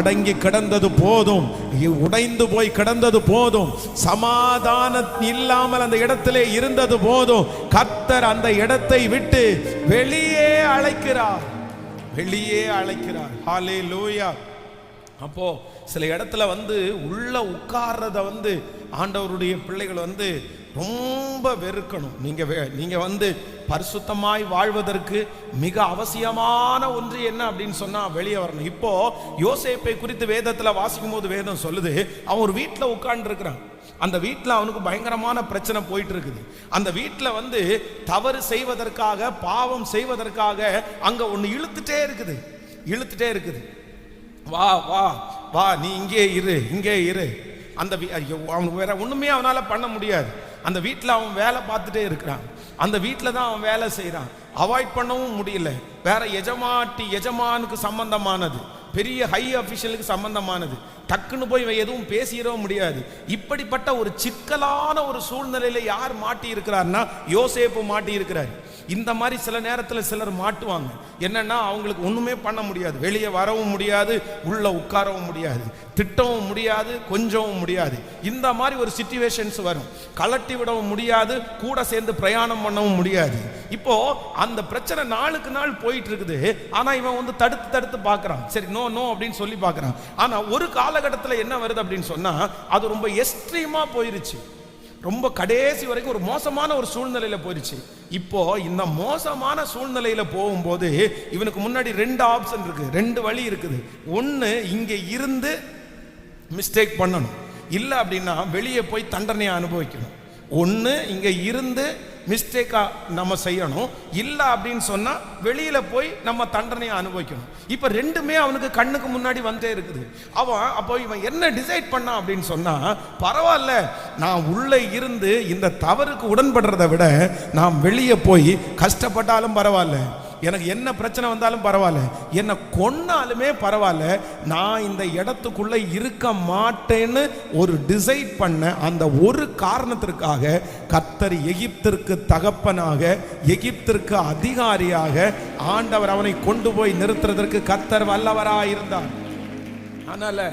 அடங்கி கிடந்தது போதும். உடைந்து போய் கிடந்தது போதும். சமாதானம் இல்லாமல் அந்த இடத்திலே இருந்தது போதும். கத்தர் அந்த இடத்தை விட்டு வெளியே அழைக்கிறார். வெளியே அழைக்கிறார். ஹாலே லூயா அப்போ சில இடத்துல வந்து உள்ள உட்கார்றத வந்து ஆண்டவருடைய பிள்ளைகள் வந்து ரொம்ப வெறுக்கணும். நீங்க வே- நீங்க வந்து பரிசுத்தமாய் வாழ்வதற்கு மிக அவசியமான ஒன்று என்ன அப்படின்னு சொன்னா வெளியே வரணும். இப்போ யோசேப்பை குறித்து வேதத்துல வாசிக்கும் போது வேதம் சொல்லுது அவன் ஒரு வீட்டில் உட்கார்ந்து அந்த வீட்டில் அவனுக்கு பயங்கரமான பிரச்சனை போயிட்டு இருக்குது அந்த வீட்டில் வந்து தவறு செய்வதற்காக பாவம் செய்வதற்காக அங்க ஒன்று இழுத்துட்டே இருக்குது. இழுத்துட்டே இருக்குது. வா வா வா நீ இங்கே இரு இங்கே இரு. அந்த அவனுக்கு வேற ஒண்ணுமே அவனால பண்ண முடியாது. அந்த வீட்டில் அவன் வேலை பார்த்துட்டே இருக்கிறான். அந்த வீட்டில் தான் அவன் வேலை செய்கிறான் அவாய்ட் பண்ணவும் முடியல. வேற எஜமாட்டி எஜமானுக்கு சம்பந்தமானது. பெரிய ஹை அஃபிஷியலுக்கு சம்பந்தமானது. டக்குன்னு போய் இவன் எதுவும் பேசிடவும் முடியாது. இப்படிப்பட்ட ஒரு சிக்கலான ஒரு சூழ்நிலையில யார் மாட்டி இருக்கிறார்னா யோசேப்பு மாட்டி இருக்கிறார் இந்த மாதிரி சில நேரத்தில் சிலர் மாட்டுவாங்க. என்னன்னா அவங்களுக்கு ஒண்ணுமே பண்ண முடியாது. வெளியே வரவும் முடியாது உள்ள உட்காரவும் முடியாது. திட்டவும் முடியாது கொஞ்சவும் முடியாது. இந்த மாதிரி ஒரு சுச்சுவேஷன்ஸ் வரும். கலட்டி விடவும் முடியாது கூட சேர்ந்து பிரயாணம் பண்ணவும் முடியாது. இப்போ அந்த பிரச்சனை நாளுக்கு நாள் போயிட்டு இருக்குது. ஆனா இவன் வந்து தடுத்து தடுத்து பார்க்கறான். சரி நோ நோ அப்படின்னு சொல்லி பார்க்கறான். ஆனா ஒரு கால காலகட்டத்தில் என்ன வருது அப்படின்னு சொன்னால் அது ரொம்ப எக்ஸ்ட்ரீமாக போயிருச்சு. ரொம்ப கடைசி வரைக்கும் ஒரு மோசமான ஒரு சூழ்நிலையில போயிருச்சு. இப்போ இந்த மோசமான சூழ்நிலையில போகும்போது இவனுக்கு முன்னாடி ரெண்டு ஆப்ஷன் இருக்கு ரெண்டு வழி இருக்குது. ஒன்று இங்கே இருந்து மிஸ்டேக் பண்ணணும். இல்லை அப்படின்னா வெளியே போய் தண்டனையை அனுபவிக்கணும். ஒன்று இங்கே இருந்து மிஸ்டேக்காக நம்ம செய்யணும். இல்லை அப்படின்னு சொன்னால் வெளியில் போய் நம்ம தண்டனையை அனுபவிக்கணும். இப்போ ரெண்டுமே அவனுக்கு கண்ணுக்கு முன்னாடி வந்துட்டே இருக்குது. அவன் அப்போ இவன் என்ன டிசைட் பண்ணான் அப்படின்னு சொன்னால் பரவாயில்ல நான் உள்ளே இருந்து இந்த தவறுக்கு உடன்படுறதை விட நான் வெளியே போய் கஷ்டப்பட்டாலும் பரவாயில்ல. எனக்கு என்ன பிரச்சனை வந்தாலும் பரவாயில்ல. என்னை கொன்னாலுமே பரவாயில்ல. நான் இந்த இடத்துக்குள்ளே இருக்க மாட்டேன்னு ஒரு டிசைட் பண்ண அந்த ஒரு காரணத்திற்காக கத்தர் எகிப்திற்கு தகப்பனாக எகிப்திற்கு அதிகாரியாக ஆண்டவர் அவனை கொண்டு போய் நிறுத்துறதற்கு கத்தர் வல்லவராக இருந்தார் அதனால்